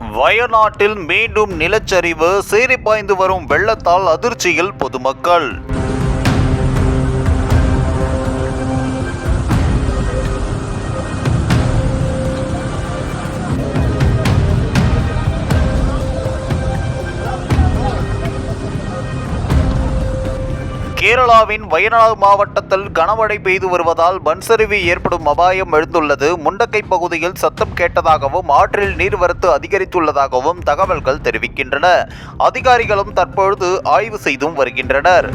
வயநாட்டில் மீண்டும் நிலச்சரிவு சீறிப்பாய்ந்து வரும் வெள்ளத்தால் அதிர்ச்சியில் பொதுமக்கள். கேரளாவின் வயநாடு மாவட்டத்தில் கனமழை பெய்து வருவதால் மண்சரிவு ஏற்படும் அபாயம் எழுந்துள்ளது. முண்டக்கை பகுதியில் சத்தம் கேட்டதாகவும் ஆற்றில் நீர்வரத்து அதிகரித்துள்ளதாகவும் தகவல்கள் தெரிவிக்கின்றன. அதிகாரிகளும் தற்பொழுது ஆய்வு செய்தும் வருகின்றனர்.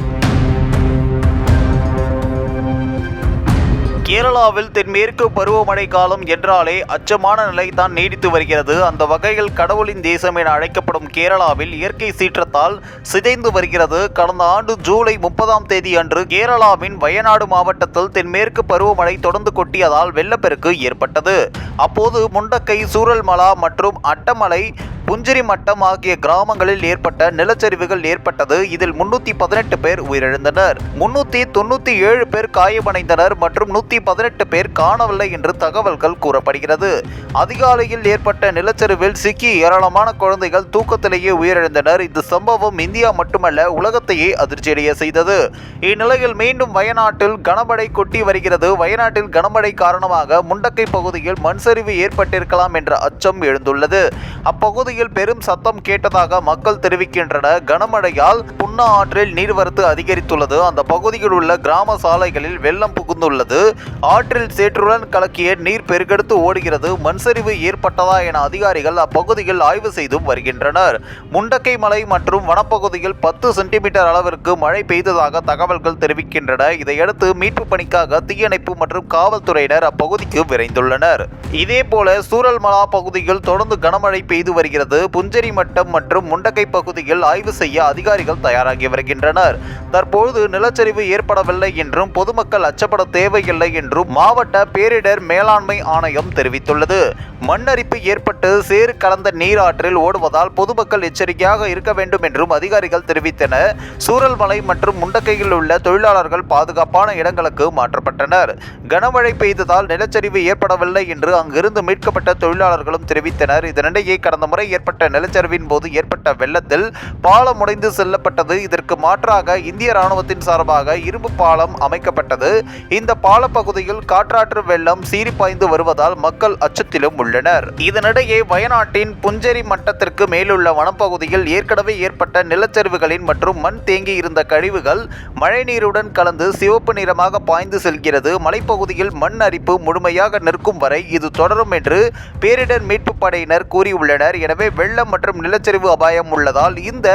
கேரளாவில் தென்மேற்கு பருவமழை காலம் என்றாலே அச்சமான நிலை தான் நீடித்து வருகிறது. அந்த வகையில் கடவுளின் தேசம் என அழைக்கப்படும் கேரளாவில் இயற்கை சீற்றத்தால் சிதைந்து வருகிறது. கடந்த ஆண்டு ஜூலை முப்பதாம் தேதி அன்று கேரளாவின் வயநாடு மாவட்டத்தில் தென்மேற்கு பருவமழை தொடர்ந்து கொட்டியதால் வெள்ளப்பெருக்கு ஏற்பட்டது. அப்போது முண்டக்கை சூரல்மலா மற்றும் அட்டமலை புஞ்சிரி மட்டம் ஆகிய கிராமங்களில் ஏற்பட்ட நிலச்சரிவுகள் ஏற்பட்டது. இதில் முன்னூத்தி பதினெட்டு பேர் உயிரிழந்தனர். முன்னூத்தி தொண்ணூத்தி ஏழு பேர் காயமடைந்தனர் மற்றும் நூத்தி பதினெட்டு பேர் காணவில்லை என்று தகவல்கள் கூறப்படுகிறது. அதிகாலையில் ஏற்பட்ட நிலச்சரிவில் சிக்கி ஏராளமான குழந்தைகள் தூக்கத்திலேயே உயிரிழந்தனர். இந்த சம்பவம் இந்தியா மட்டுமல்ல உலகத்தையே அதிர்ச்சியடைய செய்தது. இந்நிலையில் மீண்டும் வயநாட்டில் கனமழை கொட்டி வருகிறது. வயநாட்டில் கனமழை காரணமாக முண்டக்கை பகுதியில் மண் சரிவு ஏற்பட்டிருக்கலாம் என்ற அச்சம் எழுந்துள்ளது. அப்பகுதியில் பெரும் சத்தம் கேட்டதாக மக்கள் தெரிவிக்கின்றனர். கனமழையால் புன்னா ஆற்றில் நீர்வரத்து அதிகரித்துள்ளது. அந்த பகுதியில் உள்ள கிராம சாலைகளில் வெள்ளம் புகுந்துள்ளது. ஆற்றில் சேற்றுடன் கலக்கிய நீர் பெருக்கெடுத்து ஓடுகிறது. மண்சரிவு ஏற்பட்டதா என அதிகாரிகள் அப்பகுதியில் ஆய்வு செய்தும் வருகின்றனர். முண்டக்கை மலை மற்றும் வனப்பகுதியில் பத்து சென்டிமீட்டர் அளவிற்கு மழை பெய்ததாக தகவல்கள் தெரிவிக்கின்றன. இதையடுத்து மீட்பு பணிக்காக தீயணைப்பு மற்றும் காவல்துறையினர் அப்பகுதிக்கு விரைந்துள்ளனர். இதேபோல சூரல்மலா பகுதியில் தொடர்ந்து கனமழை பெய்து வருகிறது. புஞ்சரி மட்டம் மற்றும் முண்டக்கை பகுதியில் ஆய்வு செய்ய அதிகாரிகள் தயாராகி வருகின்றனர். தற்பொழுது நிலச்சரிவு ஏற்படவில்லை என்றும் பொதுமக்கள் அச்சப்பட தேவையில்லை என்றும் மாவட்ட பேரிடர் மேலாண்மை ஆணையம் தெரிவித்துள்ளது. மண்ணரிப்பு ஏற்பட்டு சேறு கலந்த நீராற்றில் ஓடுவதால் பொதுமக்கள் எச்சரிக்கையாக இருக்க வேண்டும் என்றும் அதிகாரிகள் தெரிவித்தனர். சூரல்மலை மற்றும் முண்டக்கையில் உள்ள தொழிலாளர்கள் பாதுகாப்பான இடங்களுக்கு மாற்றப்பட்டனர். கனமழை பெய்ததால் நிலச்சரிவு ஏற்படவில்லை என்று அங்கிருந்து மீட்கப்பட்ட தொழிலாளர்களும் தெரிவித்தனர். இதனிடையே கடந்த முறை ஏற்பட்ட நிலச்சரிவின் போது ஏற்பட்ட வெள்ளத்தில் பாலம் உடைந்து செல்லப்பட்டது. இதற்கு மாற்றாக இந்திய ராணுவத்தின் சார்பாக இரும்பு பாலம் அமைக்கப்பட்டது. இந்த பாலப்பகுதி பகுதியில் காற்றாற்று வெள்ளம் சீறி பாய்ந்து வருவதால் மக்கள் அச்சத்திலும் உள்ளனர். இதனிடையே வயநாட்டின் புஞ்சேரி மட்டத்திற்கு மேலுள்ள வனப்பகுதியில் ஏற்கனவே ஏற்பட்ட நிலச்சரிவுகளின் மற்றும் மண் தேங்கி இருந்த கழிவுகள் மழைநீருடன் கலந்து சிவப்பு நிறமாக பாய்ந்து செல்கிறது. மலைப்பகுதியில் மண் அரிப்பு முழுமையாக நிற்கும் வரை இது தொடரும் என்று பேரிடர் மீட்பு படையினர் கூறியுள்ளனர். எனவே வெள்ளம் மற்றும் நிலச்சரிவு அபாயம் உள்ளதால் இந்த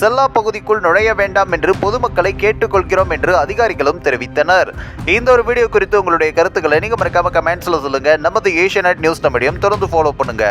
செல்லா பகுதிக்குள் நுழைய வேண்டாம் என்று பொதுமக்களை கேட்டுக்கொள்கிறோம் என்று அதிகாரிகளும் தெரிவித்தனர். இந்த ஒரு வீடியோ குறித்து உங்களுடைய கருத்துக்களை நீங்க மறக்காம கமெண்ட்ஸில் சொல்லுங்க. நமது ஏஷியா நியூஸ் நம்மிடையும் தொடர்ந்து ஃபாலோ பண்ணுங்க.